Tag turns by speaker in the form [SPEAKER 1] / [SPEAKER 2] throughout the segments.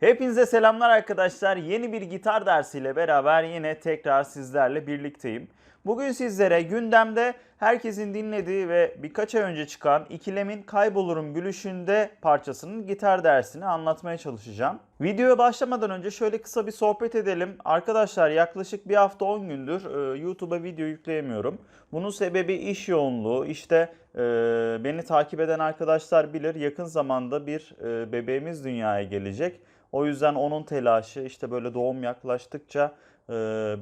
[SPEAKER 1] Hepinize selamlar arkadaşlar. Yeni bir gitar dersiyle beraber yine tekrar sizlerle birlikteyim. Bugün sizlere gündemde herkesin dinlediği ve birkaç ay önce çıkan İkilem'in Kaybolurum Gülüşünde parçasının gitar dersini anlatmaya çalışacağım. Videoya başlamadan önce şöyle kısa bir sohbet edelim. Arkadaşlar yaklaşık bir hafta 10 gündür e, YouTube'a video yükleyemiyorum. Bunun sebebi iş yoğunluğu. İşte e, beni takip eden arkadaşlar bilir yakın zamanda bir e, bebeğimiz dünyaya gelecek. O yüzden onun telaşı işte böyle doğum yaklaştıkça e,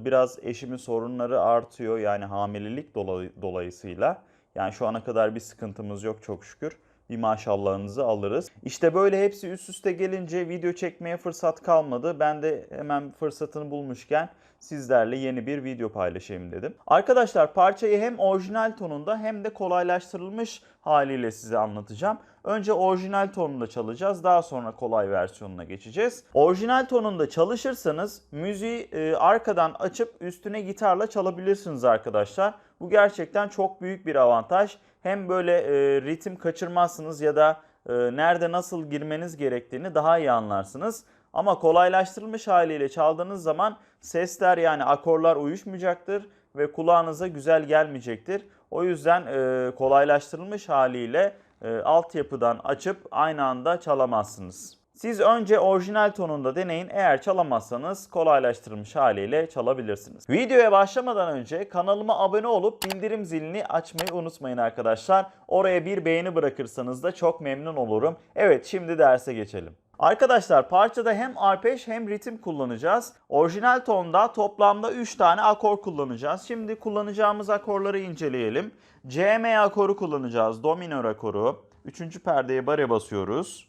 [SPEAKER 1] biraz eşimin sorunları artıyor. Yani hamilelik dolay- dolayısıyla. Yani şu ana kadar bir sıkıntımız yok çok şükür. Bir maşallahınızı alırız. İşte böyle hepsi üst üste gelince video çekmeye fırsat kalmadı. Ben de hemen fırsatını bulmuşken sizlerle yeni bir video paylaşayım dedim. Arkadaşlar parçayı hem orijinal tonunda hem de kolaylaştırılmış haliyle size anlatacağım. Önce orijinal tonunda çalacağız. Daha sonra kolay versiyonuna geçeceğiz. Orijinal tonunda çalışırsanız müziği e, arkadan açıp üstüne gitarla çalabilirsiniz arkadaşlar. Bu gerçekten çok büyük bir avantaj. Hem böyle e, ritim kaçırmazsınız ya da e, nerede nasıl girmeniz gerektiğini daha iyi anlarsınız. Ama kolaylaştırılmış haliyle çaldığınız zaman sesler yani akorlar uyuşmayacaktır ve kulağınıza güzel gelmeyecektir. O yüzden e, kolaylaştırılmış haliyle e, altyapıdan açıp aynı anda çalamazsınız. Siz önce orijinal tonunda deneyin. Eğer çalamazsanız kolaylaştırılmış haliyle çalabilirsiniz. Videoya başlamadan önce kanalıma abone olup bildirim zilini açmayı unutmayın arkadaşlar. Oraya bir beğeni bırakırsanız da çok memnun olurum. Evet şimdi derse geçelim. Arkadaşlar parçada hem arpej hem ritim kullanacağız. Orijinal tonda toplamda 3 tane akor kullanacağız. Şimdi kullanacağımız akorları inceleyelim. C, M akoru kullanacağız. Do minör akoru. Üçüncü perdeye bare basıyoruz.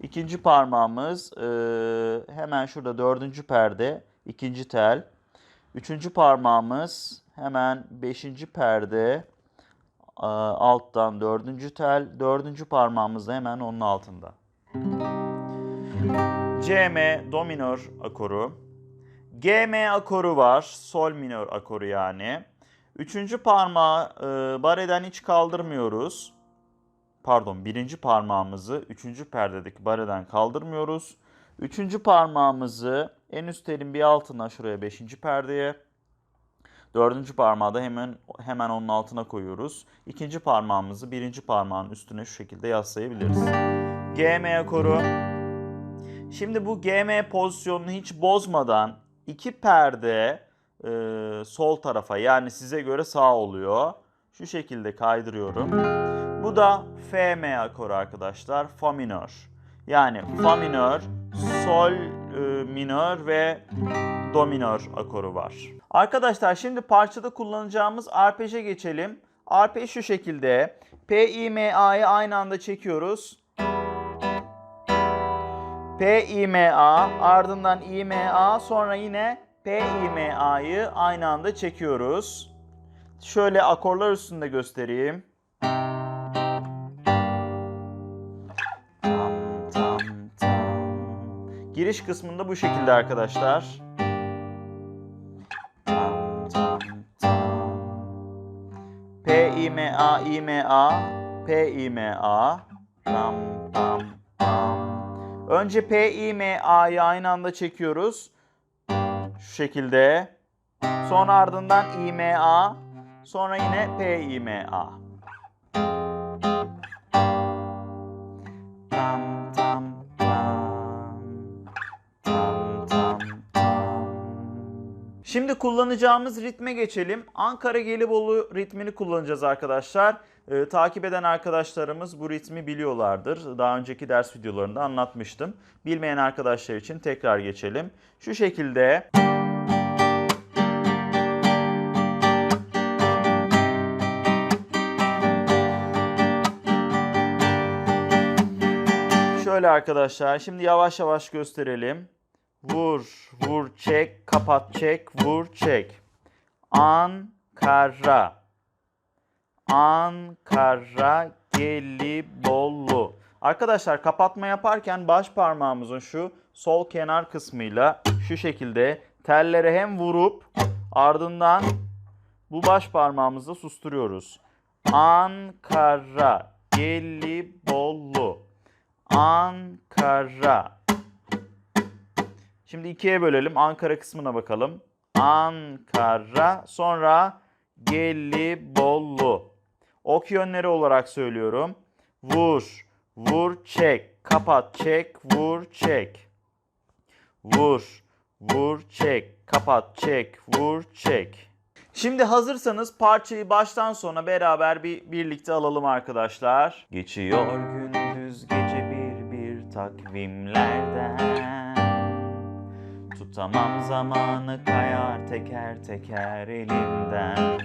[SPEAKER 1] İkinci parmağımız e, hemen şurada dördüncü perde, ikinci tel. Üçüncü parmağımız hemen beşinci perde, e, alttan dördüncü tel. Dördüncü parmağımız da hemen onun altında. C, M, do minör akoru. G, M akoru var. Sol minör akoru yani. Üçüncü parmağı e, bareden hiç kaldırmıyoruz. Pardon birinci parmağımızı üçüncü perdedeki bareden kaldırmıyoruz. Üçüncü parmağımızı en üst telin bir altına şuraya beşinci perdeye. Dördüncü parmağı da hemen hemen onun altına koyuyoruz. İkinci parmağımızı birinci parmağın üstüne şu şekilde yaslayabiliriz. G, M akoru. Şimdi bu GM pozisyonunu hiç bozmadan iki perde e, sol tarafa yani size göre sağ oluyor. Şu şekilde kaydırıyorum. Bu da FM akoru arkadaşlar. Fa minör. Yani fa minör, sol e, minör ve do minör akoru var. Arkadaşlar şimdi parçada kullanacağımız arpeje geçelim. Arpej şu şekilde. P, I, M, A'yı aynı anda çekiyoruz. P, I, M, A, ardından I, M, A, sonra yine P, I, M, A'yı aynı anda çekiyoruz. Şöyle akorlar üstünde göstereyim. Giriş kısmında bu şekilde arkadaşlar. Tam, tam, tam. P, I, M, A, I, M, A, P, I, M, A. Tam, tam, tam. Önce P, I, M, A'yı aynı anda çekiyoruz. Şu şekilde. Sonra ardından I, M, A. Sonra yine P, I, M, A. Şimdi kullanacağımız ritme geçelim. Ankara Gelibolu ritmini kullanacağız arkadaşlar. Ee, takip eden arkadaşlarımız bu ritmi biliyorlardır. Daha önceki ders videolarında anlatmıştım. Bilmeyen arkadaşlar için tekrar geçelim. Şu şekilde... Şöyle arkadaşlar şimdi yavaş yavaş gösterelim. Vur, vur, çek, kapat, çek, vur, çek. Ankara. Ankara Gelibolu. Arkadaşlar kapatma yaparken baş parmağımızın şu sol kenar kısmıyla şu şekilde tellere hem vurup ardından bu baş parmağımızla susturuyoruz. Ankara Gelibolu. Ankara Şimdi ikiye bölelim. Ankara kısmına bakalım. Ankara sonra Gelibolu. Ok yönleri olarak söylüyorum. Vur, vur, çek. Kapat, çek, vur, çek. Vur, vur, çek. Kapat, çek, vur, çek. Şimdi hazırsanız parçayı baştan sona beraber bir birlikte alalım arkadaşlar. Geçiyor gündüz gece bir bir takvimlerden Tutamam zamanı kayar teker teker elimden.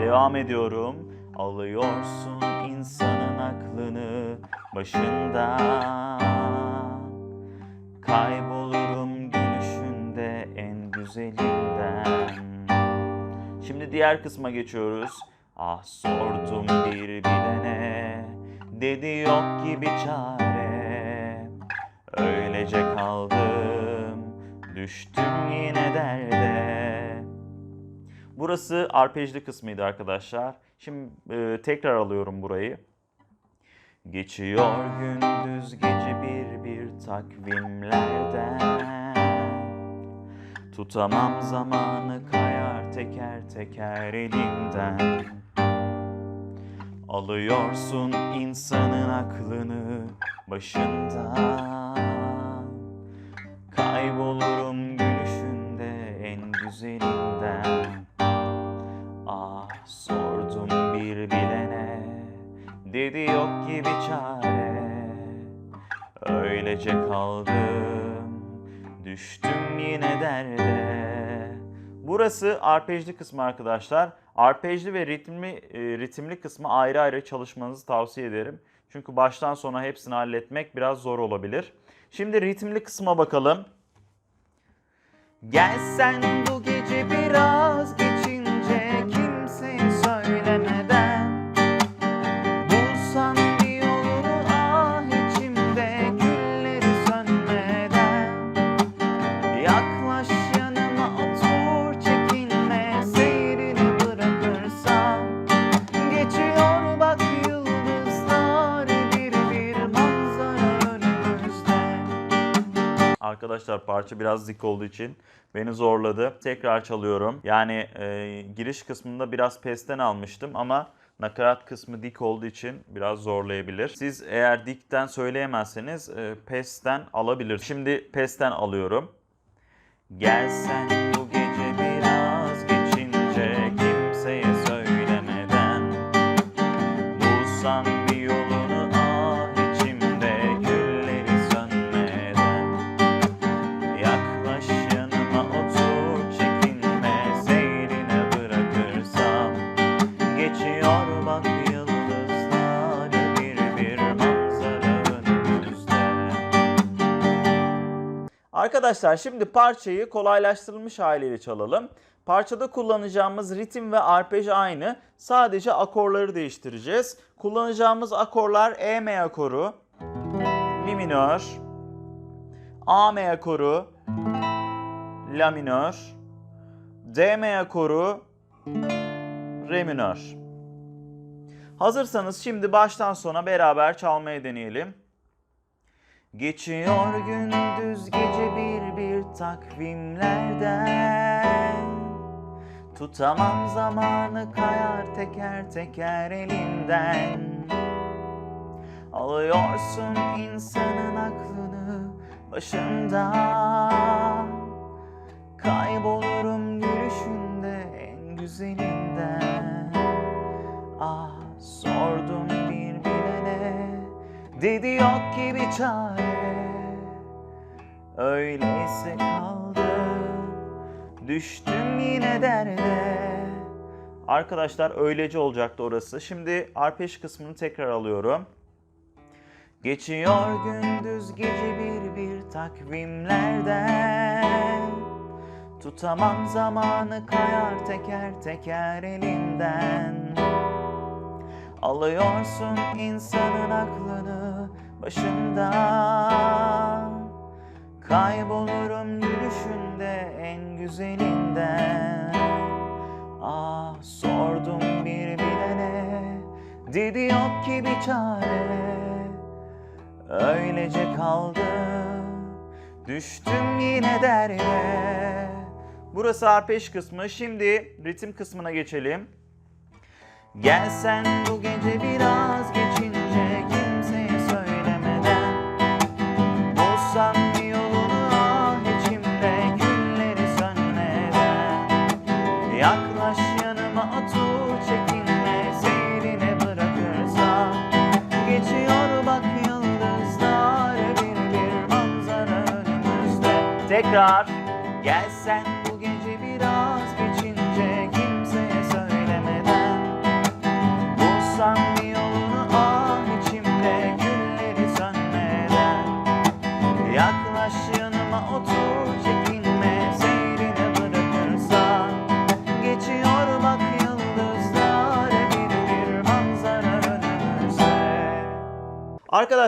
[SPEAKER 1] Devam ediyorum. Alıyorsun insanın aklını başından. Kaybolurum gülüşünde en güzelinden. Şimdi diğer kısma geçiyoruz. Ah sordum bir bilene. Dedi yok gibi çare. Öylece kaldım Düştüm yine derde Burası arpejli kısmıydı arkadaşlar. Şimdi e, tekrar alıyorum burayı. Geçiyor gündüz gece bir bir takvimlerden Tutamam zamanı kayar teker teker elimden Alıyorsun insanın aklını başından Kaybolurum gülüşünde en güzelinden Ah sordum bir bilene Dedi yok gibi çare Öylece kaldım Düştüm yine derde Burası arpejli kısmı arkadaşlar. Arpejli ve ritmi, e, ritimli kısmı ayrı ayrı çalışmanızı tavsiye ederim. Çünkü baştan sona hepsini halletmek biraz zor olabilir. Şimdi ritimli kısma bakalım. Gelsen bu gece biraz Arkadaşlar parça biraz dik olduğu için beni zorladı. Tekrar çalıyorum. Yani e, giriş kısmında biraz pesten almıştım ama nakarat kısmı dik olduğu için biraz zorlayabilir. Siz eğer dikten söyleyemezseniz e, pesten alabilir. Şimdi pesten alıyorum. Gelsen Arkadaşlar şimdi parçayı kolaylaştırılmış haliyle çalalım. Parçada kullanacağımız ritim ve arpej aynı. Sadece akorları değiştireceğiz. Kullanacağımız akorlar E M akoru, Mi minör, A M akoru, La minör, D M akoru, Re minör. Hazırsanız şimdi baştan sona beraber çalmayı deneyelim. Geçiyor gündüz gece bir bir takvimlerden. Tutamam zamanı kayar teker teker elimden. Alıyorsun insanın aklını başından Kaybolurum gülüşünde en güzelinden. Ah bilene Dedi yok ki bir çare. Öyleyse kaldım Düştüm yine derde. Arkadaşlar öylece olacaktı orası. Şimdi arpej kısmını tekrar alıyorum. Geçiyor gündüz gece bir bir takvimlerden. Tutamam zamanı kayar teker teker elimden Alıyorsun insanın aklını başından Kaybolurum gülüşünde en güzelinden Ah sordum bir bilene Dedi yok ki bir çare Öylece kaldım Düştüm yine derde. Burası arpeş kısmı. Şimdi ritim kısmına geçelim. Gelsen bu gece biraz geçince kimseye söylemeden Bulsam bir yolunu ah içimde külleri sönmeden Yaklaş yanıma otur çekinme seyrine bırakırsam Geçiyor bak yıldızlar bir bir manzara önümüzde. Tekrar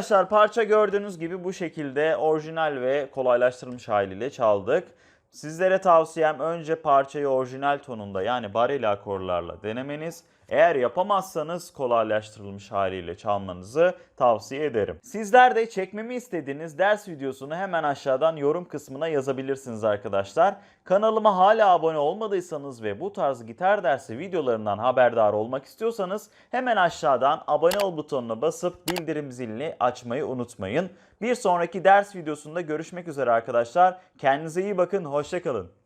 [SPEAKER 1] Arkadaşlar parça gördüğünüz gibi bu şekilde orijinal ve kolaylaştırılmış haliyle çaldık. Sizlere tavsiyem önce parçayı orijinal tonunda yani bareli akorlarla denemeniz. Eğer yapamazsanız kolaylaştırılmış haliyle çalmanızı tavsiye ederim. Sizler de çekmemi istediğiniz ders videosunu hemen aşağıdan yorum kısmına yazabilirsiniz arkadaşlar. Kanalıma hala abone olmadıysanız ve bu tarz gitar dersi videolarından haberdar olmak istiyorsanız hemen aşağıdan abone ol butonuna basıp bildirim zilini açmayı unutmayın. Bir sonraki ders videosunda görüşmek üzere arkadaşlar. Kendinize iyi bakın, hoşçakalın.